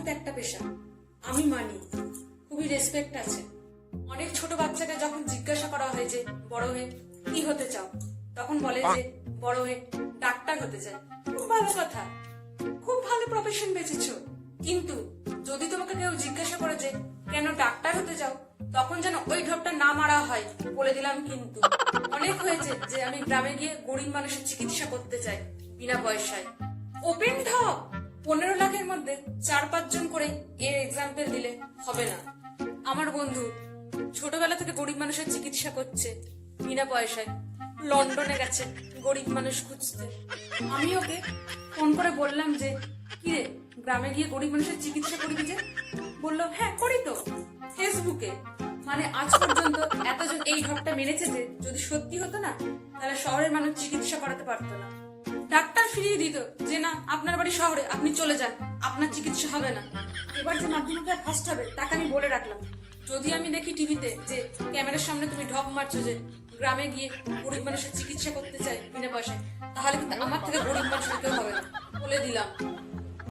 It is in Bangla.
হতে একটা পেশা। আমি মানি। খুবই রেসপেক্ট আছে। অনেক ছোট বাচ্চাকে যখন জিজ্ঞাসা করা হয় যে বড় হয়ে কি হতে চাও? তখন বলে যে বড় হয়ে ডাক্তার হতে চায় খুব ভালো কথা। খুব ভালো প্রফেশন বেছেছো কিন্তু যদি তোমাকে কেউ জিজ্ঞাসা করে যে কেন ডাক্তার হতে চাও? তখন যেন ওই ঢপটা না মারা হয় বলে দিলাম কিন্তু। অনেক হয়েছে যে আমি গ্রামে গিয়ে গরিব মানুষের চিকিৎসা করতে চাই বিনা পয়সায়। ওপেন ঢপ! পনেরো লাখের মধ্যে চার পাঁচজন করে এর এক্সাম্পল দিলে হবে না। আমার বন্ধু ছোটবেলা থেকে গরিব মানুষের চিকিৎসা করছে, বিনা পয়সায়। লন্ডনে গেছে গরিব মানুষ খুঁজতে। আমি ওকে ফোন করে বললাম যে কিরে গ্রামে গিয়ে গরিব মানুষের চিকিৎসা করবি যে? বলল হ্যাঁ করি তো। ফেসবুকে মানে আজ পর্যন্ত এতজন এই ঘরটা মেনেছে যে যদি সত্যি হতো না, তাহলে শহরের মানুষ চিকিৎসা করাতে পারতো না। ফিরিয়ে দিত যে না, আপনার বাড়ি শহরে, আপনি চলে যান, আপনার চিকিৎসা হবে না। এবার যে মাধ্যমিকে ফার্স্ট হবে, তাকে আমি বলে রাখলাম, যদি আমি দেখি টিভিতে যে ক্যামেরার সামনে তুমি ঢপ মারছো যে গ্রামে গিয়ে গরিব মানুষের চিকিৎসা করতে চাই বিনা পয়সায়, তাহলে কিন্তু আমার থেকে গরিব মানুষ কেউ হবে না। বলে দিলাম।